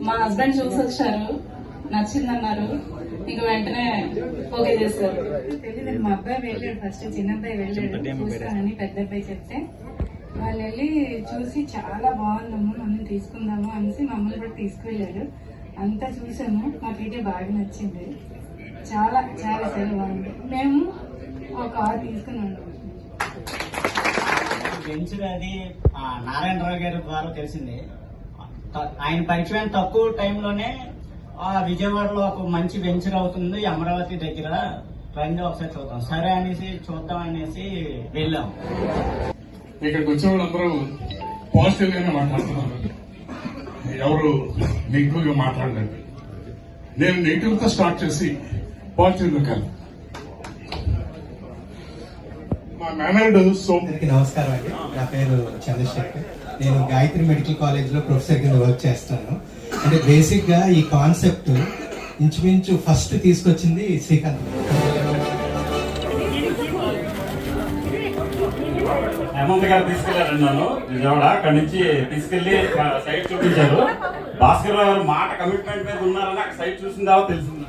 మా హస్బెండ్ చూసి వచ్చారు. నచ్చిందన్నారు. ఇంకా వెంటనే ఓకే చేశారు. తెలియదు మా అబ్బాయి వెళ్ళాడు ఫస్ట్ చిన్న అబ్బాయి వెళ్ళాడు చూస్తానని పెద్ద అబ్బాయి చెప్తే వాళ్ళు వెళ్ళి చూసి చాలా బాగుందమ్మా మనం తీసుకుందాము అనేసి మమ్మల్ని కూడా తీసుకువెళ్ళాడు. అంతా చూసాము. మాకైతే బాగా నచ్చింది. చాలా చాలా చాలా బాగుంది. మేము ఒక కార్ తీసుకున్నాము బెంచ్ అది ఆ, నారాయణరావు గారి ద్వారా తెలిసింది. ఆయన పరిచయం తక్కువ టైంలోనే ఆ విజయవాడలో ఒక మంచి వెంచర్ అవుతుంది అమరావతి దగ్గర. రండి ఒకసారి చూద్దాం. సరే అనేసి చూద్దాం అనేసి వెళ్ళాం. ఇక్కడికి వచ్చే వాళ్ళందరూ పాజిటివ్ గానే మాట్లాడుతున్నారు. ఎవరు నెగిటివ్గా మాట్లాడలేదు. నేను నెగిటివ్తో స్టార్ట్ చేసి పాజిటివ్లోకి అందరికీ నమస్కారం అండి. నా పేరు చంద్రశేఖర్. నేను గాయత్రి మెడికల్ కాలేజ్లో ప్రొఫెసర్ కింద వర్క్ చేస్తాను. అంటే బేసిక్గా ఈ కాన్సెప్ట్ ఇంచుమించు ఫస్ట్ తీసుకొచ్చింది శ్రీకాంత్. హేమంత్ గారు తీసుకెళ్ళారండి నన్ను. విజయవాడ. అక్కడి నుంచి తీసుకెళ్ళి సైట్ చూపించారు. భాస్కర్ రావు గారు మాట కమిట్మెంట్ మీద ఉన్నారని అక్కడ సైట్ చూసిన తర్వాత తెలిసింది.